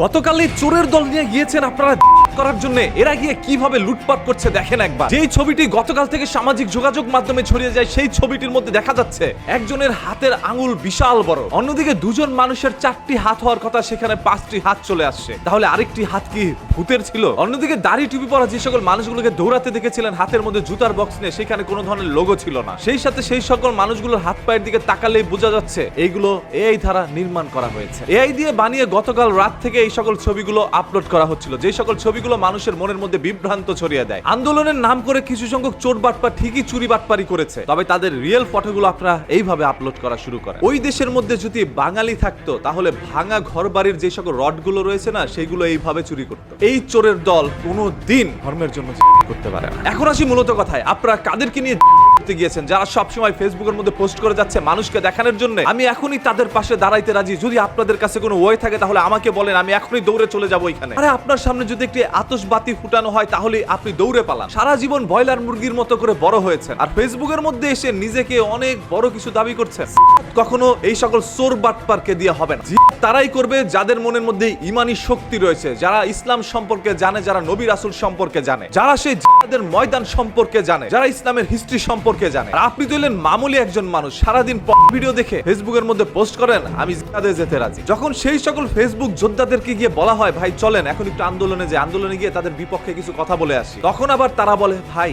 গতকাল চোরের দল নিয়ে গিয়েছেন আপনারা করার জন্য। এরা গিয়ে কীভাবে লুটপাট করছে দেখেন একবার। যেই ছবিটি গতকাল থেকে সামাজিক যোগাযোগ মাধ্যমে ছড়িয়ে যায়, সেই ছবিটির মধ্যে দেখা যাচ্ছে একজনের হাতের আঙুল বিশাল বড়। অন্যদিকে দুজন মানুষের চারটি হাত হওয়ার কথা সেখানে পাঁচটি হাত চলে আসছে। তাহলে আরেকটি হাত কি ভূতের ছিল? অন্যদিকে দাড়ি টুপি পরা যে সকল মানুষগুলোকে দৌড়াতে দেখেছিলেন, হাতের মধ্যে জুতার বক্স নিয়ে, সেখানে কোনো ধরনের লোগো ছিল না। সেই সাথে সেই সকল মানুষগুলোর হাত পায়ের দিকে তাকালেই বোঝা যাচ্ছে, এইগুলো এআই দ্বারা নির্মাণ করা হয়েছে। এআই দিয়ে বানিয়ে গতকাল রাত থেকে এই সকল ছবিগুলো আপলোড করা হচ্ছিল। যে সকল ছবিগুলো মানুষের মনের মধ্যে বিভ্রান্ত ছড়িয়ে দেয়। আন্দোলনের নাম করে কিছু সংখ্যক চোর বাটপা ঠিকই চুরি বাটপারি করেছে। তবে তাদের রিয়েল ফটোগুলো আপনারা এইভাবে আপলোড করা শুরু করে ওই দেশের মধ্যে যদি বাঙালি থাকতো, তাহলে ভাঙা ঘর বাড়ির যে সকল রডগুলো রয়েছে না, সেগুলো এইভাবে চুরি করতো। এই চোরের দল কোনো দিন ধর্মের জন্য করতে পারে না। এখন আসি মূলত কথায়, আপনারা কাদেরকে নিয়ে করতে গিয়েছেন, যারা সবসময় ফেসবুকের মধ্যে পোস্ট করে যাচ্ছে মানুষকে দেখানোর জন্য, আমি এখনই তাদের পাশে দাঁড়াইতে রাজি। যদি আপনাদের কাছে কোনো ওয়ে থাকে, তাহলে আমাকে বলেন, আমি এখনই দৌড়ে চলে যাব এখানে। আরে, আপনার সামনে যদি একটি আতশবাতি ফুটানো হয়, তাহলে আপনি দৌড়ে পালান। সারা জীবন ব্রয়লার মুরগির মতো করে বড় হয়েছেন। আর ফেসবুকের মধ্যে এসে নিজেকে অনেক বড় কিছু দাবি করছেন। কখনো এই সকল সোর বাটপারকে দিয়ে হবে না। তারাই করবে যাদের মনের মধ্যে ইমানি শক্তি রয়েছে, যারা ইসলাম সম্পর্কে জানে, যারা নবী রাসুল সম্পর্কে জানে, যারা সেই ময়দান সম্পর্কে জানে, যারা ইসলামের হিস্ট্রি সম্পর্কে জানে। আর আপনি তো হলেন মামুলি একজন মানুষ। সারাদিন ভিডিও দেখে ফেসবুকের মধ্যে পোস্ট করেন, আমি জিহাদে যেতে রাজি। যখন সেই সকল ফেসবুক যোদ্ধাদেরকে গিয়ে বলা হয়, ভাই, চলেন, এখন একটু আন্দোলনে যে আন্দোলনে গিয়ে তাদের বিপক্ষে কিছু কথা বলে আসি। তখন আবার তারা বলে, ভাই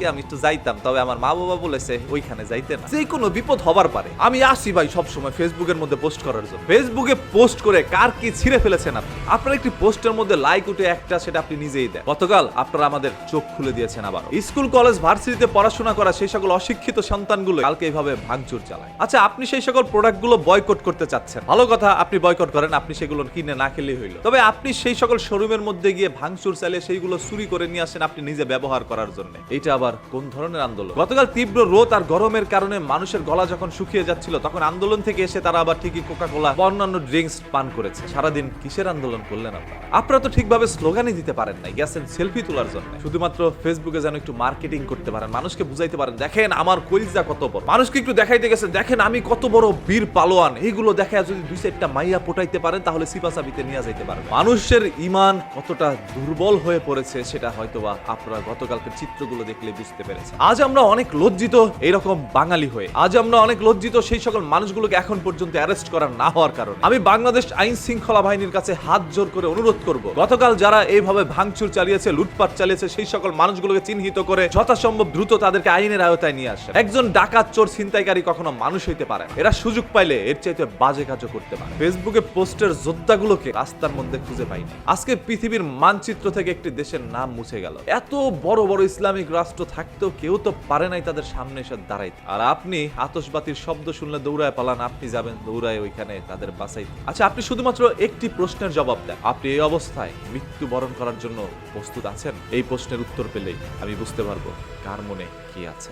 আজকে আমি একটু যাইতাম, তবে আমার মা বাবা বলেছে ওইখানে যাইতে না। যে কোনো বিপদ হবার পারে। আমি আসি ভাই সব সময় ফেসবুকের মধ্যে পোস্ট করার জন্য। ফেসবুকে পোস্ট করে কার কি ছিঁড়ে ফেলেছেন আপনি? আপনার একটি পোস্টের মধ্যে লাইক উঠে একটা সেটা আপনি নিজেই দেন। গতকাল আপনারা আমাদের চোখ খুলে দিয়েছেন আবার স্কুল, কলেজ, ভার্সিটিতে পড়াশোনা করা সেই সকল অশিক্ষিত সন্তানগুলো কালকে এইভাবে ভাঙচুর চালায়। আচ্ছা আপনি সেই সকল প্রোডাক্টগুলো বয়কট করতে চাচ্ছেন। ভালো কথা, আপনি বয়কট করেন, আপনি সেগুলো কিনে না খেলেই হইল। তবে আপনি সেই সকল শোরুমের মধ্যে গিয়ে ভাঙচুর চালিয়ে সেইগুলো চুরি করে নিয়ে আসেন আপনি নিজে ব্যবহার করার জন্য। এটা আবার কোন ধরনের আন্দোলন? গতকাল তীব্র রোদ আর গরমের কারণে মানুষের গলা যখন শুকিয়ে যাচ্ছিল, তখন আন্দোলন থেকে এসে তারা আবার ঠিকই কোকা কোলা বা অন্যান্য ড্রিঙ্কস পান করেছে। সারাদিন কিসের আন্দোলন করলেন আপনারা? আপনারা তো ঠিকভাবে স্লোগানই দিতে পারেন নাই গেছেন সেলফি তোলার জন্য। শুধুমাত্র ফেসবুকে যেন একটু মার্কেটিং করতে পারেন, মানুষকে বুঝাইতে পারেন, দেখেন আমার কলিজা কত বড়। মানুষকে একটু দেখাইতে গেছে, দেখেন আমি কত বড় বীর পালোয়ান। এইগুলো দেখা যদি দুই চারটা মাইয়া পোটাইতে পারেন, তাহলে সিপাসাবিতে নিয়ে যাইতে পারেন মানুষের ইমান কতটা দুর্বল হয়ে পড়েছে, সেটা হয়তোবা আপনারা গতকালকের চিত্রগুলো দেখলে বুঝতে পেরেছেন। আজ আমরা অনেক লজ্জিত এইরকম বাঙালি হয়ে, আজ আমরা অনেক লজ্জিত সেই সকল মানুষগুলোকে এখন পর্যন্ত অ্যারেস্ট করা না হওয়ার কারণে। আমি বাংলাদেশ আইন শৃঙ্খলা বাহিনীর কাছে হাত জোর করে অনুরোধ করব, গতকাল যারা এইভাবে ভাঙচুর চালিয়েছে, লুটপাট চালিয়েছে, সেই সকল মানুষগুলোকে চিহ্নিত করে যথাসম্ভব দ্রুত তাদেরকে আইনের আওতায় নিয়ে আসে একজন ডাকাত চোর ছিনতাইকারী কখনো মানুষ হইতে পারে এরা সুযোগ পাইলে এর চাইতে বাজে কাজও করতে পারে ফেসবুকে পোস্টের যোদ্ধাগুলোকে রাস্তার মধ্যে খুঁজে পাইনি। আজকে পৃথিবীর মানচিত্র থেকে একটি দেশের নাম মুছে গেল। এত বড় বড় ইসলামিক রাষ্ট্র থাকতেও কেউ তো পারে নাই তাদের সামনে এসে দাঁড়াইতে। আর আপনি আতসবাতির শব্দ শুনলে দৌড়ায় পালান, আপনি যাবেন দৌড়ায় ওইখানে তাদের বাসাই আচ্ছা আপনি শুধুমাত্র একটি প্রশ্নের জবাব দেন। আপনি এই অবস্থায় মৃত্যুবরণ করার জন্য প্রস্তুত আছেন? এই প্রশ্নের উত্তর পেলেই আমি বুঝতে পারব কার মনে কি আছে।